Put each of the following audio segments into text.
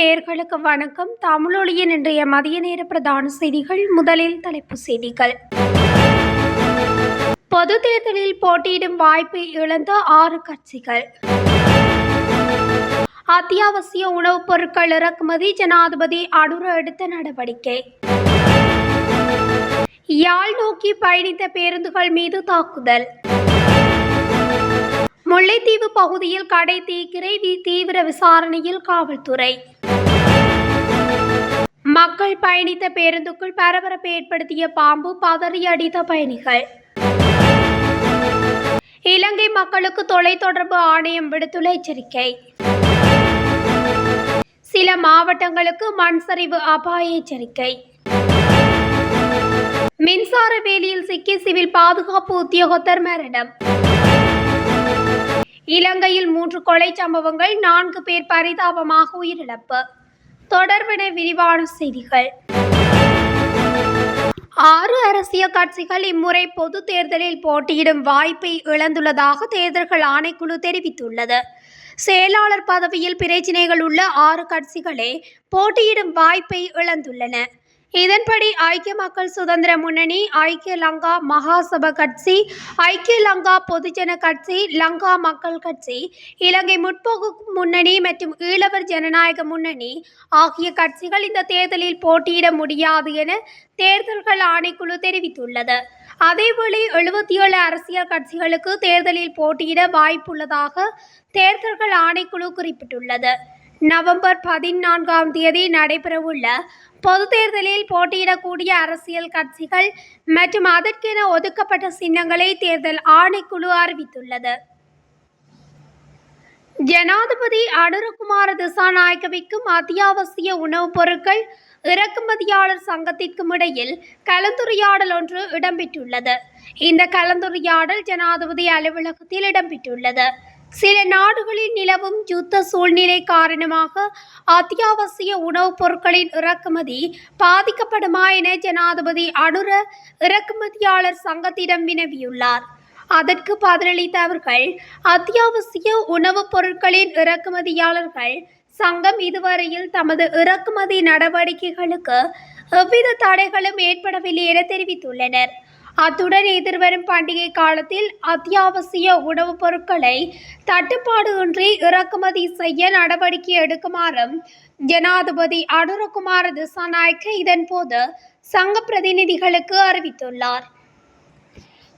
நேர்களுக்கு வணக்கம். தமிழொலியின் இன்றைய மதிய நேர பிரதான செய்திகள் முதலில் தலைப்பு செய்திகள். பொது தேர்தலில் போட்டியிடும் வாய்ப்பை இழந்த ஆறு கட்சிகள். அத்தியாவசிய உணவுப் பொருட்கள் இறக்குமதி ஜனாதிபதி அடுர எடுத்த நடவடிக்கை. யாழ் நோக்கி பயணித்த பேருந்துகள் மீது தாக்குதல். முல்லைத்தீவு பகுதியில் கடை தீக்கிரை வி- தீவிர விசாரணையில் காவல்துறை. மக்கள் பயணித்த பேருந்துக்குள் பரபரப்பை ஏற்படுத்திய பாம்பு பதறி அடித்த பயணிகள். இலங்கை மக்களுக்கு தொலைத்தொடர்பு ஆணையம் விடுத்துள்ள எச்சரிக்கை. சில மாவட்டங்களுக்கு மண் சரிவு அபாய எச்சரிக்கை. மின்சார வேலியில் சிக்கி சிவில் பாதுகாப்பு உத்தியோகத்தர் மரணம். இலங்கையில் மூன்று கொலை சம்பவங்கள் நான்கு பேர் பரிதாபமாக உயிரிழப்பு. தொடர்பென விரிவான செய்திகள். ஆறு அரசியல் கட்சிகள் இம்முறை பொது தேர்தலில் போட்டியிடும் வாய்ப்பை இழந்துள்ளதாக தேர்தல்கள் ஆணைக்குழு தெரிவித்துள்ளது. செயலாளர் பதவியில் பிரச்சினைகள் உள்ள ஆறு கட்சிகளே போட்டியிடும் வாய்ப்பை இழந்துள்ளன. இதன்படி ஐக்கிய மக்கள் சுதந்திர முன்னணி ஐக்கிய லங்கா மகாசபா கட்சி ஐக்கிய லங்கா பொதுஜன கட்சி லங்கா மக்கள் கட்சி இலங்கை முற்போக்கு முன்னணி மற்றும் ஈழவர் ஜனநாயக முன்னணி ஆகிய கட்சிகள் இந்த தேர்தலில் போட்டியிட முடியாது என தேர்தல்கள் ஆணைக்குழு தெரிவித்துள்ளது. அதேவேளை எழுபத்தி ஏழு அரசியல் கட்சிகளுக்கு தேர்தலில் போட்டியிட வாய்ப்புள்ளதாக தேர்தல்கள் ஆணைக்குழு குறிப்பிட்டுள்ளது. நவம்பர் பதினான்காம் தேதி நடைபெறவுள்ள பொது தேர்தலில் போட்டியிடக்கூடிய அரசியல் கட்சிகள் மற்றும் அதற்கென ஒதுக்கப்பட்ட சின்னங்களை தேர்தல் ஆணைக்குழு அறிவித்துள்ளது. ஜனாதிபதி அனுரகுமார திசாநாயக்கவிக்கும் அத்தியாவசிய உணவுப் பொருட்கள் இறக்குமதியாளர் சங்கத்திற்கும் இடையில் கலந்துரையாடல் ஒன்று இடம்பெற்றுள்ளது. இந்த கலந்துரையாடல் ஜனாதிபதி அலுவலகத்தில் இடம்பெற்றுள்ளது. சில நாடுகளில் நிலவும் யுத்த சூழ்நிலை காரணமாக அத்தியாவசிய உணவுப் பொருட்களின் இறக்குமதி பாதிக்கப்படுமா என ஜனாதிபதி அனுர இறக்குமதியாளர் சங்கத்திடம் வினவியுள்ளார். அதற்கு பதிலளித்த அவர்கள் அத்தியாவசிய உணவுப் பொருட்களின் இறக்குமதியாளர்கள் சங்கம் இதுவரையில் தமது இறக்குமதி நடவடிக்கைகளுக்கு எவ்வித தடைகளும் ஏற்படவில்லை என தெரிவித்துள்ளனர். அத்துடன் எதிர்வரும் பண்டிகை காலத்தில் அத்தியாவசிய உணவுப் பொருட்களை தட்டுப்பாடுகின்றி இறக்குமதி செய்ய நடவடிக்கை எடுக்குமாறும் ஜனாதிபதி அனுரகுமார திசாநாயக்க இதன்போது சங்க பிரதிநிதிகளுக்கு அறிவித்துள்ளார்.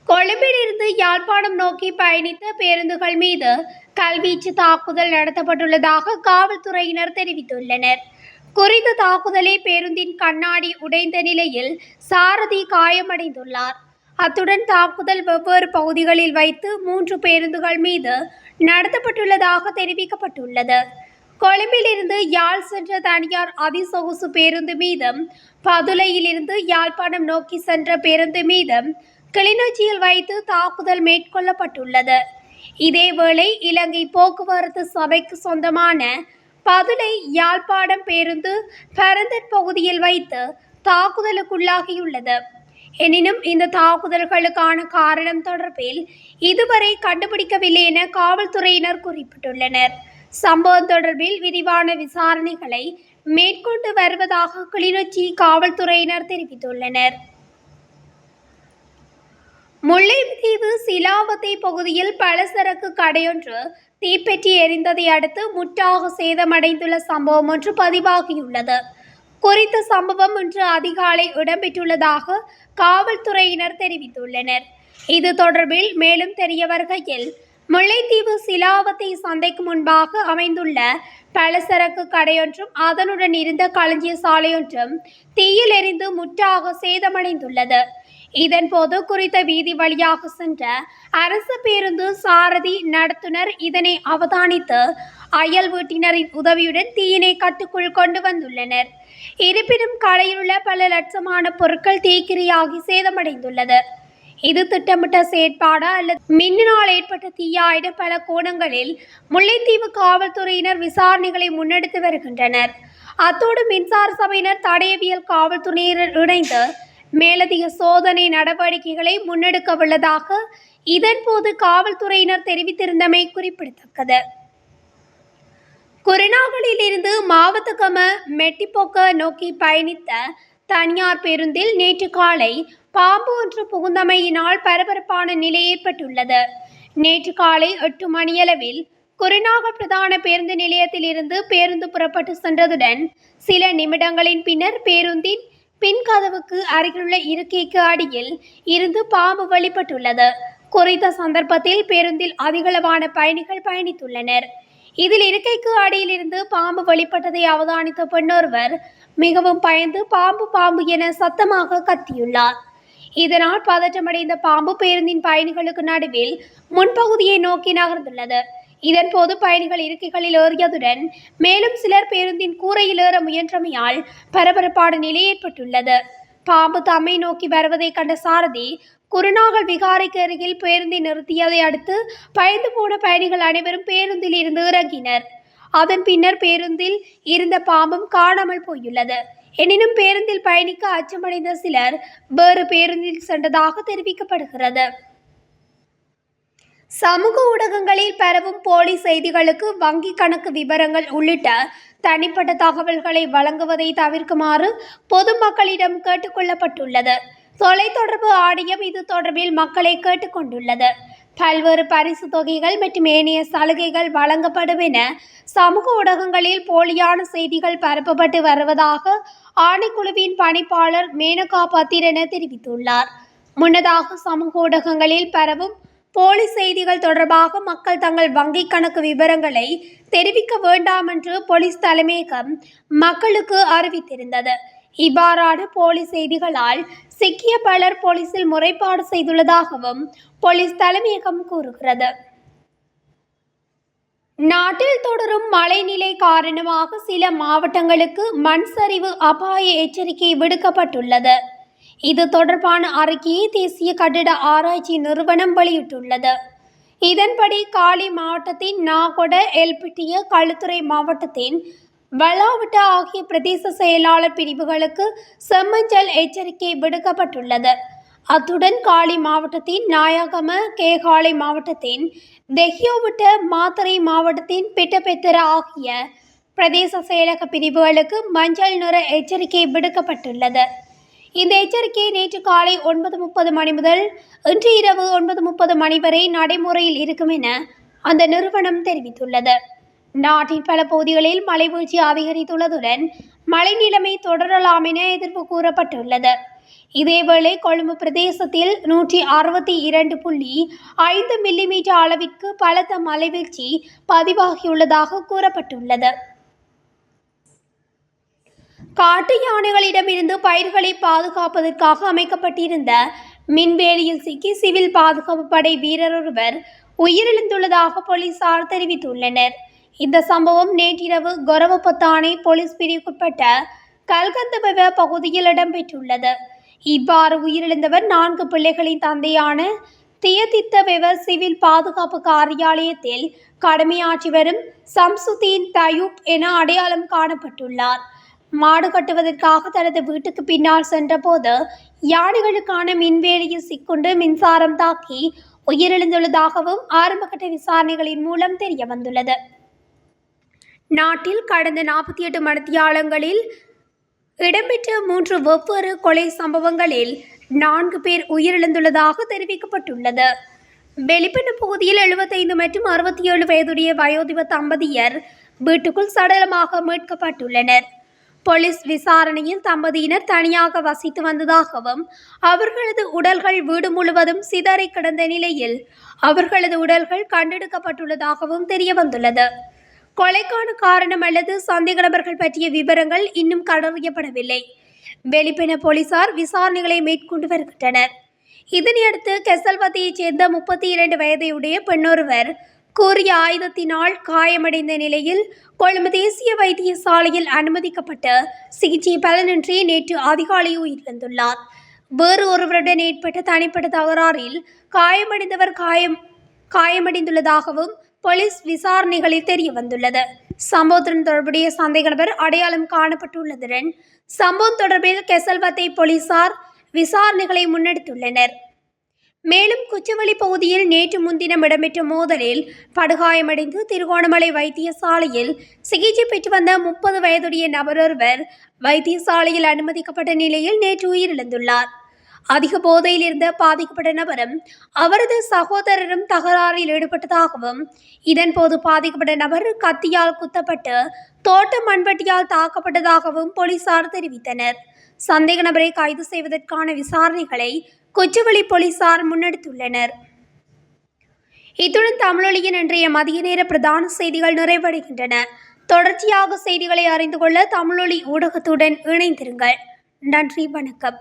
கொழும்பிலிருந்து யாழ்ப்பாணம் நோக்கி பயணித்த பேருந்துகள் மீது கல்வீச்சு தாக்குதல் நடத்தப்பட்டுள்ளதாக காவல்துறையினர் தெரிவித்துள்ளனர். குறித்த தாக்குதலை பேருந்தின் கண்ணாடி உடைந்த நிலையில் சாரதி காயமடைந்துள்ளார். அத்துடன் தாக்குதல் வெவ்வேறு பகுதிகளில் வைத்து மூன்று பேருந்துகள் மீது நடத்தப்பட்டுள்ளதாக தெரிவிக்கப்பட்டுள்ளது. கொழும்பிலிருந்து யாழ் சென்ற தனியார் அதிசொகுசு பேருந்து மீதும் பதுளையிலிருந்து யாழ்ப்பாணம் நோக்கி சென்ற பேருந்து மீதும் கிளிநொச்சியில் வைத்து தாக்குதல் மேற்கொள்ளப்பட்டுள்ளது. இதேவேளை இலங்கை போக்குவரத்து சபைக்கு சொந்தமான பதுளை யாழ்ப்பாணம் பேருந்து பரந்தர் பகுதியில் வைத்து தாக்குதலுக்குள்ளாகியுள்ளது. எனினும் இந்த தாக்குதல்களுக்கான காரணம் தொடர்பில் இதுவரை கண்டுபிடிக்கவில்லை என காவல்துறையினர் குறிப்பிட்டுள்ளனர். சம்பவம் தொடர்பில் விரிவான விசாரணைகளை மேற்கொண்டு வருவதாக கிளிநொச்சி காவல்துறையினர் தெரிவித்துள்ளனர். முல்லைத்தீவு சிலாவத்தை பகுதியில் பலசரக்கு கடையொன்று தீப்பெற்றி எரிந்ததை அடுத்து முற்றாக சேதமடைந்துள்ள சம்பவம் ஒன்று பதிவாகியுள்ளது. குறித்த சம்பவம் இன்று அதிகாலை இடம்பெற்றுள்ளதாக காவல்துறையினர் தெரிவித்துள்ளனர். இது தொடர்பில் மேலும் தெரிய வருகையில் முல்லைத்தீவு சிலாவத்தை சந்தைக்கு முன்பாக அமைந்துள்ள பலசரக்கு கடையொன்றும் அதனுடன் இருந்த களஞ்சிய சாலையொன்றும் தீயில் எரிந்து முற்றாக சேதமடைந்துள்ளது. இதன்போது குறித்த வீதி வழியாக சென்ற அரசு பேருந்து சாரதி நடத்துனர் இதனை அவதானித்து அயல் வீட்டினரின் உதவியுடன் தீயினை கட்டுக்குள் கொண்டு வந்துள்ளனர். இருப்பினும் கடையில் உள்ள பல லட்சமான பொருட்கள் தீக்கிரையாகி சேதமடைந்துள்ளது. இது திட்டமிட்ட செயற்பாடா அல்லது மின்னினால் ஏற்பட்ட தீயாயிட பல கோணங்களில் முல்லைத்தீவு காவல்துறையினர் விசாரணைகளை முன்னெடுத்து வருகின்றனர். அத்தோடு மின்சார சபையினர் தடயவியல் காவல்துறையினர் இணைந்து மேலதிக சோதனை நடவடிக்கைகளை முன்னெடுக்க உள்ளதாக இதன்போது காவல்துறையினர் தெரிவித்திருந்தமை குறிப்பிடத்தக்கது. குருநாகலில் மாவத்தகம மெட்டிப்போக்க நோக்கி பயணித்த தனியார் பேருந்தில் நேற்று காலை பாம்பு ஒன்று புகுந்தமையினால் பரபரப்பான நிலை ஏற்பட்டுள்ளது. நேற்று காலை எட்டு மணியளவில் குருநாக பிரதான பேருந்து நிலையத்திலிருந்து பேருந்து புறப்பட்டு சென்றதுடன் சில நிமிடங்களின் பின்னர் பேருந்தின் பின் கதவுக்கு அருகிலுள்ள இருக்கைக்கு அடியில் இருந்து பாம்பு வெளிப்பட்டுள்ளது குறித்த சந்தர்ப்பத்தில் பேருந்தில் அதிகளவான பயணிகள் பயணித்துள்ளனர். இதில் இருக்கைக்கு அடியில் இருந்து பாம்பு வெளிப்பட்டதை அவதானித்த பெண்ணொருவர் மிகவும் பயந்து பாம்பு பாம்பு என சத்தமாக கத்தியுள்ளார். இதனால் பதற்றமடைந்த பாம்பு பேருந்தின் பயணிகளுக்கு நடுவில் முன்பகுதியை நோக்கி நகர்ந்துள்ளது. இதன்போது பயணிகள் இருக்கைகளில் ஏறியதுடன் மேலும் சிலர் பேருந்தின் கூரையில் ஏற முயன்றமையால் பரபரப்பான நிலை ஏற்பட்டுள்ளது. பாம்பு தம்மை நோக்கி வருவதை கண்ட சாரதி குருநாகல் விகாரைக்கு அருகில் பேருந்தை நிறுத்தியதை அடுத்து பயந்து போன பயணிகள் அனைவரும் பேருந்தில் இருந்து இறங்கினர். அதன் பின்னர் பேருந்தில் இருந்த பாம்பும் காணாமல் போயுள்ளது. எனினும் பேருந்தில் பயணிக்க அச்சமடைந்த சிலர் வேறு பேருந்தில் சென்றதாக தெரிவிக்கப்படுகிறது. சமூக ஊடகங்களில் பரவும் போலி செய்திகளுக்கு வங்கி கணக்கு விவரங்கள் உள்ளிட்ட தனிப்பட்ட தகவல்களை வழங்குவதை தவிர்க்குமாறு பொதுமக்களிடம் கேட்டுக்கொள்ளப்பட்டுள்ளது தொலைத்தொடர்பு ஆணையம் இது தொடர்பில் மக்களை கேட்டுக்கொண்டுள்ளது பல்வேறு பரிசு தொகைகள் மற்றும் ஏனைய சலுகைகள் வழங்கப்படும் என சமூக ஊடகங்களில் போலியான செய்திகள் பரப்பப்பட்டு வருவதாக ஆணைக்குழுவின் பணிப்பாளர் மேனகா பத்திரன தெரிவித்துள்ளார். முன்னதாக சமூக ஊடகங்களில் பரவும் போலி செய்திகள் தொடர்பாக மக்கள் தங்கள் வங்கிக் கணக்கு விவரங்களை தெரிவிக்க வேண்டாம் என்று போலீஸ் தலைமையகம் மக்களுக்கு அறிவித்திருந்தது. இவ்வாறான போலி செய்திகளால் சிக்கிய பலர் போலீசில் முறைப்பாடு செய்துள்ளதாகவும் போலீஸ் தலைமையகம் கூறுகிறது. நாட்டில் தொடரும் மழைநிலை காரணமாக சில மாவட்டங்களுக்கு மண் சரிவு அபாய எச்சரிக்கை விடுக்கப்பட்டுள்ளது. இது தொடர்பான அறிக்கையை தேசிய கட்டிட ஆராய்ச்சி நிறுவனம் வெளியிட்டுள்ளது. இதன்படி காலி மாவட்டத்தின் நாகொட எல்பிட்டிய களுத்துறை மாவட்டத்தின் வளாவட்ட ஆகிய பிரதேச செயலாளர் பிரிவுகளுக்கு செம்மஞ்சல் எச்சரிக்கை விடுக்கப்பட்டுள்ளது. அத்துடன் காலி மாவட்டத்தின் நாயகம கேகாலை மாவட்டத்தின் தெஹியோவிட்ட மாத்தறை மாவட்டத்தின் பிட்டபெத்தர ஆகிய பிரதேச செயலக பிரிவுகளுக்கு மஞ்சள் நிற எச்சரிக்கை விடுக்கப்பட்டுள்ளது. இந்த எச்சரிக்கை நேற்று காலை ஒன்பது முப்பது மணி முதல் இன்று இரவு ஒன்பது முப்பது மணி வரை நடைமுறையில் இருக்கும் என அந்த நிறுவனம் தெரிவித்துள்ளது. நாட்டின் பல பகுதிகளில் மழை வீழ்ச்சி அதிகரித்துள்ளதுடன் மழை நிலைமை தொடரலாம் என எதிர்ப்பு கூறப்பட்டுள்ளது. இதேவேளை கொழும்பு பிரதேசத்தில் நூற்றி அறுபத்தி இரண்டு புள்ளி ஐந்து மில்லிமீட்டர் அளவிற்கு பலத்த மலைவீழ்ச்சி பதிவாகியுள்ளதாக கூறப்பட்டுள்ளது. காட்டு யானைகளிடமிருந்து பயிர்களை பாதுகாப்பதற்காக அமைக்கப்பட்டிருந்த மின்வேலியில் சிக்கி சிவில் பாதுகாப்பு படை வீரர் ஒருவர் உயிரிழந்துள்ளதாக போலீசார் தெரிவித்துள்ளனர். இந்த சம்பவம் நேற்றிரவு கொரவப்பத்தானை போலீஸ் பிரிவுக்குட்பட்ட கல்கந்தபவ பகுதியில் இடம்பெற்றுள்ளது. இவ்வாறு உயிரிழந்தவர் நான்கு பிள்ளைகளின் தந்தையான தியதித்தவெவ சிவில் பாதுகாப்பு காரியாலயத்தில் கடமையாற்றி வரும் சம்சுதீன் தயூப் என அடையாளம் காணப்பட்டுள்ளார். மாடு கட்டுவதற்காக தனது வீட்டுக்கு பின்னால் சென்றபோது யானைகளுக்கான மின்வேலியில் சிக்குண்டு மின்சாரம் தாக்கி உயிரிழந்துள்ளதாகவும் ஆரம்பகட்ட விசாரணைகளின் மூலம் தெரிய வந்துள்ளது. நாட்டில் கடந்த நாற்பத்தி எட்டு மணித்தியாலங்களில் இடம்பெற்ற மூன்று வெவ்வேறு கொலை சம்பவங்களில் நான்கு பேர் உயிரிழந்துள்ளதாக தெரிவிக்கப்பட்டுள்ளது. வெளிப்பண்ண பகுதியில் எழுபத்தைந்து மற்றும் அறுபத்தி ஏழு வயதுடைய வயோதிப தம்பதியர் வீட்டுக்குள் சடலமாக மீட்கப்பட்டுள்ளனர். போலீஸ் விசாரணையில் தம்பதியினர் தனியாக வசித்து வந்ததாகவும் அவர்களது உடல்கள் வீடு முழுவதும் சிதறி கிடந்த நிலையில் அவர்களது உடல்கள் கண்டெடுக்கப்பட்டுள்ளதாகவும் தெரிய வந்துள்ளது கொலைக்கான காரணம் அல்லது சந்தேக நபர்கள் பற்றிய விவரங்கள் இன்னும் கண்டறியப்படவில்லை வெளிப்பின போலீசார் விசாரணைகளை மேற்கொண்டு வருகின்றனர். இதனையடுத்து கெசல்வத்தையைச் சேர்ந்த முப்பத்தி இரண்டு வயதையுடைய பெண்ணொருவர் கூறிய ஆயுதத்தினால் காயமடைந்த நிலையில் கொழும்பு தேசிய வைத்தியசாலையில் அனுமதிக்கப்பட்டு சிகிச்சை பலனின்றி நேற்று அதிகாலை உயிரிழந்துள்ளார். வேறு ஒருவருடன் ஏற்பட்ட தனிப்பட்ட தகராறில் காயமடைந்தவர் காயம் காயமடைந்துள்ளதாகவும் போலீஸ் விசாரணைகளில் தெரிய வந்துள்ளது சம்பவத்துடன் தொடர்புடைய சந்தேக நபர் அடையாளம் காணப்பட்டுள்ளதுடன் சம்பவம் தொடர்பில் கெசல்வத்தை போலீசார் விசாரணைகளை முன்னெடுத்துள்ளனர். மேலும் குச்சவெளி பகுதியில் நேற்று முன்தினம் இடம்பெற்ற மோதலில் படுகாயமடைந்து திருகோணமலை வைத்தியசாலையில் சிகிச்சை பெற்று வந்த முப்பது வயதுடைய நபரொருவர் வைத்தியசாலையில் அனுமதிக்கப்பட்ட நிலையில் நேற்று உயிரிழந்துள்ளார். அதிக போதையில் இருந்த பாதிக்கப்பட்ட நபரும் அவரது சகோதரரும் தகராறில் ஈடுபட்டதாகவும் இதன்போது பாதிக்கப்பட்ட நபர் கத்தியால் குத்தப்பட்டு தோட்ட மண்வெட்டியால் தாக்கப்பட்டதாகவும் போலீசார் தெரிவித்தனர். சந்தேக நபரை கைது செய்வதற்கான விசாரணைகளை கொச்சுவெளி போலீசார் முன்னெடுத்துள்ளனர். இத்துடன் தமிழொலியின் இன்றைய மதிய நேர பிரதான செய்திகள் நிறைவடைகின்றன. தொடர்ச்சியாக செய்திகளை அறிந்து கொள்ள தமிழொலி ஊடகத்துடன் இணைந்திருங்கள். நன்றி வணக்கம்.